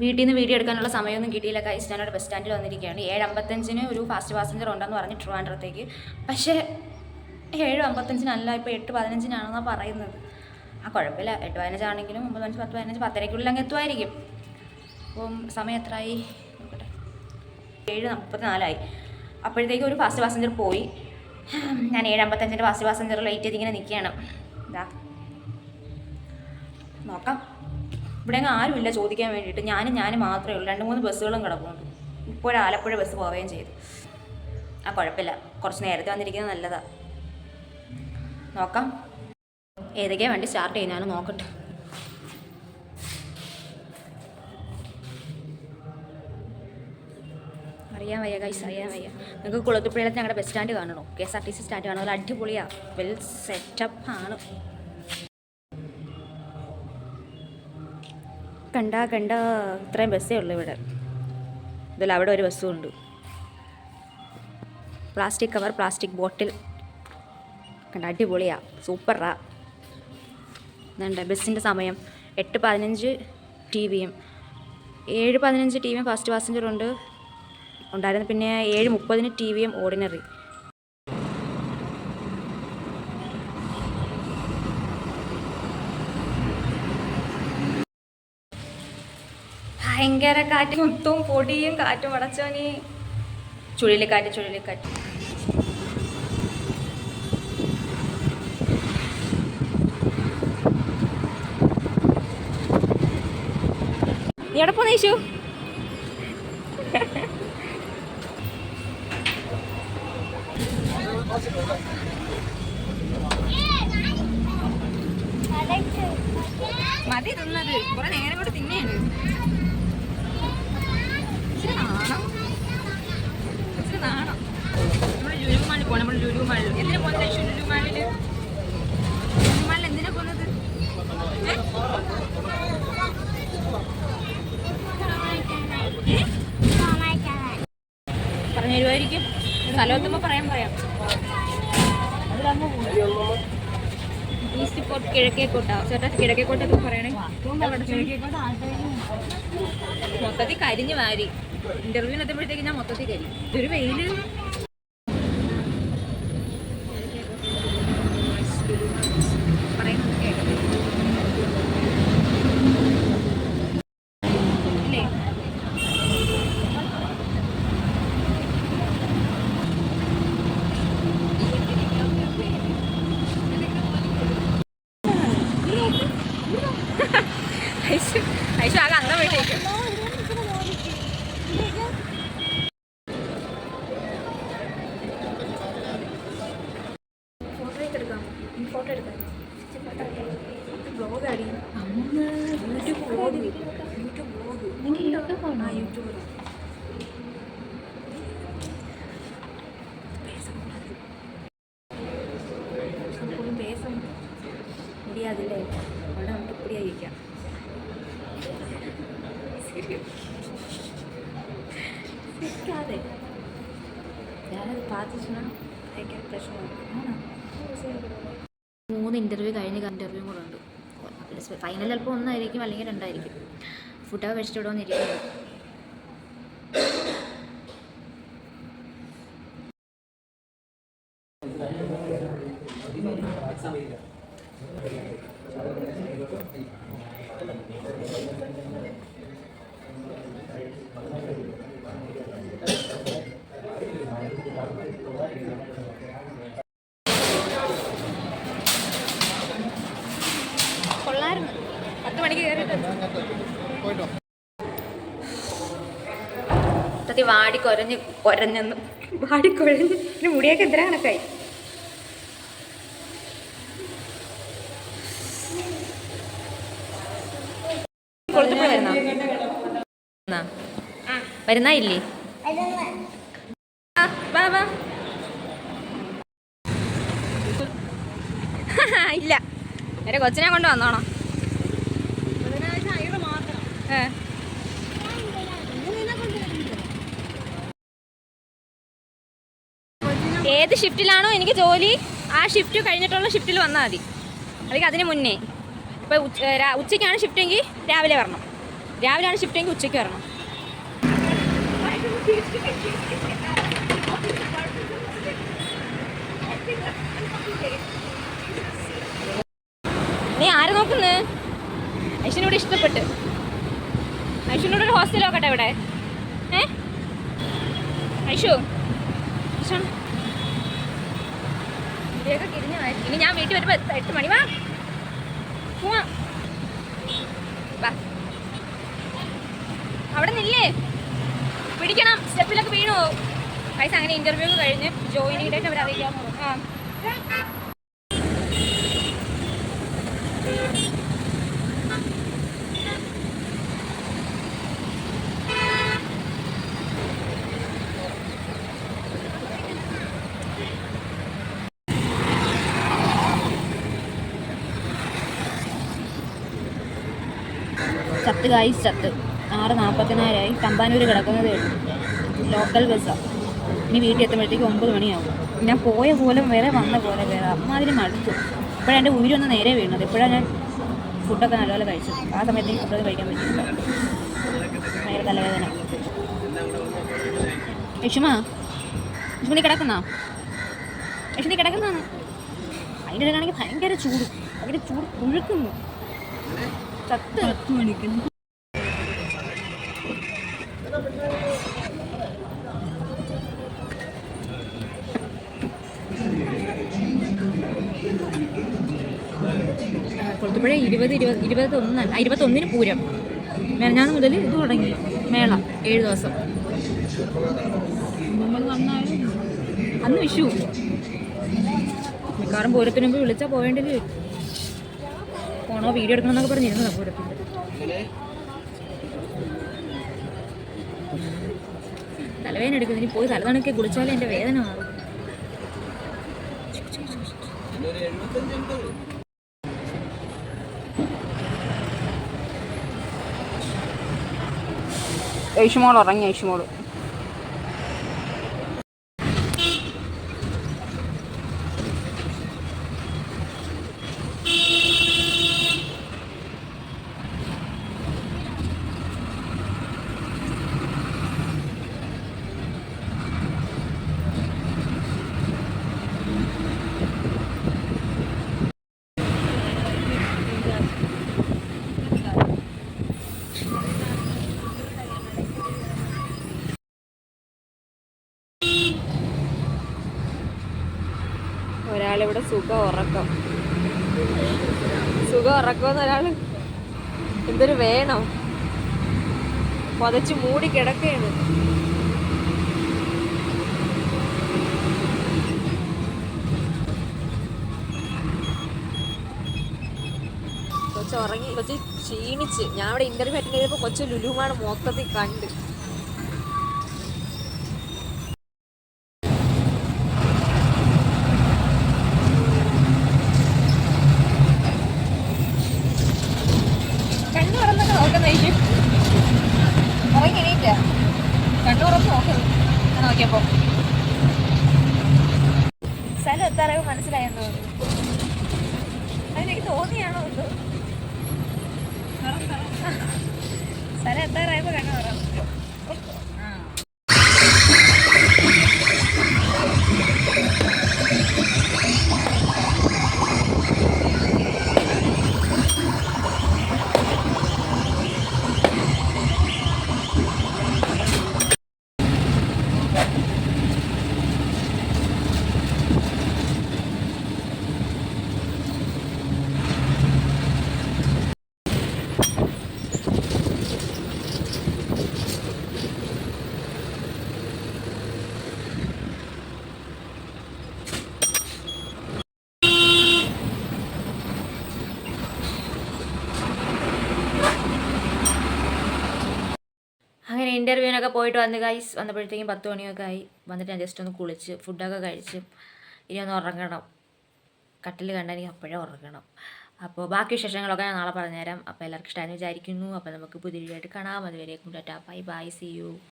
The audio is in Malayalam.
വീട്ടിൽ നിന്ന് വീഡിയോ എടുക്കാനുള്ള സമയമൊന്നും കിട്ടിയില്ല. കൈസ് സ്റ്റാൻഡേർഡ് ബസ് സ്റ്റാൻഡിൽ വന്നിരിക്കുകയാണ്. ഏഴ് അമ്പത്തഞ്ചിന് ഒരു ഫാസ്റ്റ് പാസഞ്ചർ ഉണ്ടെന്ന് പറഞ്ഞ് ട്രിവാൻഡ്രത്തേക്ക്. പക്ഷേ ഏഴ് അമ്പത്തഞ്ചിനല്ല ഇപ്പോൾ എട്ട് പതിനഞ്ചിനാണെന്നാണ് പറയുന്നത്. ആ കുഴപ്പമില്ല. എട്ട് പതിനഞ്ചാണെങ്കിലും ഒമ്പത് പതിനഞ്ച് പത്ത് പതിനഞ്ച് പത്തരയ്ക്കുള്ളിൽ അങ്ങ് എത്തുമായിരിക്കും. അപ്പം സമയം എത്രയായി? നോക്കട്ടെ. ഏഴ് മുപ്പത്തിനാലായി. അപ്പോഴത്തേക്കും ഒരു ഫാസ്റ്റ് പാസഞ്ചർ പോയി. ഞാൻ ഏഴ് അമ്പത്തഞ്ചിന്റെ ഫാസ്റ്റ് പാസഞ്ചർ ലേറ്റ് ചെയ്തിങ്ങനെ നിൽക്കുകയാണ്. ഇതാ നോക്കാം. ഇവിടെ ആരുമില്ല ചോദിക്കാൻ വേണ്ടിയിട്ട്. ഞാനും ഞാനും മാത്രമേ ഉള്ളൂ. രണ്ട് മൂന്ന് ബസ്സുകളും കിടക്കുന്നുണ്ട് ഇപ്പോൾ ആലപ്പുഴ ബസ് പോവുകയും ചെയ്തു. ആ കുഴപ്പമില്ല. കുറച്ച് നേരത്തെ വന്നിരിക്കുന്നത് നല്ലതാ. നോക്കാം. ഏതൊക്കെയാണ് വണ്ടി സ്റ്റാർട്ട് ചെയ്യുന്നതാണ് നോക്കട്ടെ. അറിയാൻ വയ്യ കൈസ് അറിയാൻ വയ്യ. നിങ്ങൾക്ക് കുളത്തുപ്പുഴയിലത്തെ ഞങ്ങളുടെ ബസ് സ്റ്റാൻഡ് കാണണോ? K S R T C stand കാണണോ അടിപൊളിയാണ് വെൽ സെറ്റപ്പ് കണ്ട കണ്ട ഇത്രയും ബസ്സേ ഉള്ളൂ ഇവിടെ. ഇതല്ല അവിടെ ഒരു ബസ്സും ഉണ്ട്. Plastic cover plastic bottle. കണ്ട അടിപൊളിയാ സൂപ്പറാ. ഇതുണ്ട് ബസ്സിന്റെ സമയം എട്ട് പതിനഞ്ച് ടി വിയും ഏഴ് പതിനഞ്ച് ടി വിയും ഫസ്റ്റ് പാസഞ്ചറുണ്ട്. ഉണ്ടായിരുന്നു പിന്നെ ഏഴ് മുപ്പതിന് ടി വിയും ഓർഡിനറി. ഭയങ്കര കാറ്റ് മൊത്തവും പൊടിയും കാറ്റും അടച്ചോനി ചുഴലിക്കാറ്റ് ചുഴലിക്കാറ്റ്. നീ എവിടെ മതി തിന്നത്. കുറെ നേരം കൂടെ തിന്നെയാണ് നാണം നമ്മൾ ലുലു മാളിൽ പോകണം നമ്മൾ ലുലു മാളിൽ. എന്തിനാ പോകുന്നത് യേശു ലുലു മാളിൽ ലുലു മാളിൽ എന്തിനാ പോകുന്നത്? പറഞ്ഞു തരുമായിരിക്കും സ്ഥലമെത്തുമ്പോൾ പറയാം. കിഴക്കേക്കോട്ട. ചേട്ടാ കിഴക്കേക്കോട്ടൊക്കെ പറയണേ. മൊത്തത്തിൽ കരിഞ്ഞു വാരി. ഇന്റർവ്യൂവിന് എത്തുമ്പോഴത്തേക്ക് ഞാൻ മൊത്തത്തിൽ കരി ഇതൊരു വെയിൽ മുടിയാതില്ലേ അവിടെ നമുക്ക് മുടി അയക്കാം സിരിക്കാതെ ഞാനത് പാത്തിച്ചാ പ്രശ്നമാണ് മൂന്ന് ഇന്റർവ്യൂ കഴിഞ്ഞ് ഇന്റർവ്യൂ കൂടെ ഉണ്ട്. ഫൈനൽ ചിലപ്പോൾ ഒന്നായിരിക്കും അല്ലെങ്കിൽ രണ്ടായിരിക്കും. ഫുഡ് വെച്ചിട്ട് ഇവിടെ വന്നിരിക്കുന്നത്. കൊള്ളായിരുന്നു. പത്ത് മണിക്ക് കയറിയിട്ടുണ്ട് സത്യം വാടി കൊരഞ്ഞ് കുരഞ്ഞെന്ന് വാടി കുഴഞ്ഞ് പിന്നെ മുടിയൊക്കെ എത്ര കണക്കായി കൊളുത്തുമ്പോൾ വരുന്ന വരുന്ന ഇല്ലേ? ഇല്ല. എന്റെ കൊച്ചിനെ കൊണ്ട് വന്നോണോ? ഏ. ഏത് ഷിഫ്റ്റിലാണോ എനിക്ക് ജോലി ആ ഷിഫ്റ്റ് കഴിഞ്ഞിട്ടുള്ള ഷിഫ്റ്റിൽ വന്നാൽ മതി. അല്ലെങ്കിൽ അതിന് മുന്നേ. ഇപ്പോൾ ഉച്ചയ്ക്കാണ് ഷിഫ്റ്റ് എങ്കിൽ രാവിലെ വരണം. രാവിലെയാണ് ഷിഫ്റ്റ് എങ്കിൽ ഉച്ചയ്ക്ക് വരണം. നീ ആര് നോക്കുന്നു? അശ്വിനോട് ഇഷ്ടപ്പെട്ട്. അശ്വിനോട് ഒരു ഹോസ്റ്റൽ നോക്കട്ടെ ഇവിടെ. ഏ? ഐഷു ഇവിടെയൊക്കെ കിരിഞ്ഞു ഇനി ഞാൻ വീട്ടിൽ വരുമ്പോൾ എട്ട് മണി. വാ. പോവാം. അവിടെ നില്ലേ. പിടിക്കണം. സ്റ്റെപ്പിലൊക്കെ വീണു. പൈസ അങ്ങനെ ഇന്റർവ്യൂ കഴിഞ്ഞ് ജോയിനിങ് ഡേറ്റ് അവർ അറിയിക്കാൻ ചത്ത് കായ് ചത്ത്. ആറ് നാൽപ്പത്തിനായിരമായി തമ്പാനൂർ കിടക്കുന്നതേ ഉള്ളൂ ലോക്കൽ ബസ്സാണ് ഇനി വീട്ടിൽ എത്തുമ്പോഴത്തേക്ക് ഒമ്പത് മണിയാവും. ഞാൻ പോയ പോലും വേറെ വന്ന പോലെ വേറെ അമ്മാതിരി മടുത്തു. ഇപ്പോഴാണ് എന്റെ ഉയരൊന്ന് നേരെ വീണത്. ഇപ്പോഴാണ് ഞാൻ ഫുഡൊക്കെ നല്ലപോലെ കഴിച്ചത്. ആ സമയത്ത് എനിക്ക് ഫുഡൊന്നും കഴിക്കാൻ പറ്റില്ല ഭയങ്കര തലവേദന. യക്ഷുമ യക്ഷുമ നീ കിടക്കുന്നോ? യക്ഷു കിടക്കുന്നതാണ് അതിന്റെ ഇടയിലാണെങ്കിൽ ഭയങ്കര ചൂട്. ഭയങ്കര ചൂട് പുഴുക്കുന്നു. ചത്ത്. പത്ത് മണിക്കുന്നു കൊളുത്തുപുഴ ഇരുപത് ഇരുപത് ഇരുപത്തൊന്ന് ഇരുപത്തൊന്നിന് പൂരം. മെനഞ്ഞാന്ന് മുതൽ ഇത് തുടങ്ങി. മേള ഏഴ് ദിവസം. അന്ന് വിഷു. മിക്കവാറും പൂരത്തിന് മുമ്പ് വിളിച്ചാൽ പോവേണ്ടത് ഫോണോ വീഡിയോ എടുക്കണമെന്നൊക്കെ പറഞ്ഞിരുന്നതാ പൂരത്തിന്റെ തലവേദന എടുക്കുന്നു ഇനി പോയി തലതണക്കെ കുളിച്ചാലേ എന്റെ വേദന മാറും. ഐഷുമോൾ ഉറങ്ങി ഇവിടെ സുഖ ഉറക്കം. സുഖ ഉറക്കമെന്ന് ഒരാൾ എന്തൊരു വേണം. പുതച്ച് മൂടി കിടക്കുകയാണ് കൊച്ചു ഉറങ്ങി കൊച്ചു ക്ഷീണിച്ച്. ഞാൻ അവിടെ ഇന്റർവ്യൂ അറ്റൻഡ് ചെയ്തപ്പോൾ കൊച്ചു ലുലുമാണ് മൊത്തത്തിൽ കണ്ട്. നോക്കിയപ്പോ സ്ഥലം എത്താറായപ്പോ മനസ്സിലായെന്ന് തോന്നുന്നു. അതിനെനിക്ക് തോന്നിയാണോ എന്തോ? സ്ഥലം എത്താറായപ്പോ കണ്ണു തുറന്നു ഇന്റർവ്യൂവിനൊക്കെ പോയിട്ട് വന്ന് ഗൈസ് വന്നപ്പോഴത്തേക്കും പത്ത് മണിയൊക്കെ ആയി. വന്നിട്ട് ഞാൻ ജസ്റ്റ് ഒന്ന് കുളിച്ച് ഫുഡൊക്കെ കഴിച്ച് ഇനി ഒന്ന് ഉറങ്ങണം. കട്ടിൽ കണ്ടെങ്കിൽ അപ്പോഴേ ഉറങ്ങണം. അപ്പോൾ ബാക്കി വിശേഷങ്ങളൊക്കെ ഞാൻ നാളെ പറഞ്ഞുതരാം. അപ്പോൾ എല്ലാവർക്കും ഇഷ്ടമായെന്ന് വിചാരിക്കുന്നു. അപ്പോൾ നമുക്ക് പുതിയ വീഡിയോ ആയിട്ട് കാണാം. അതുവരേക്കും tata. Bye bye see you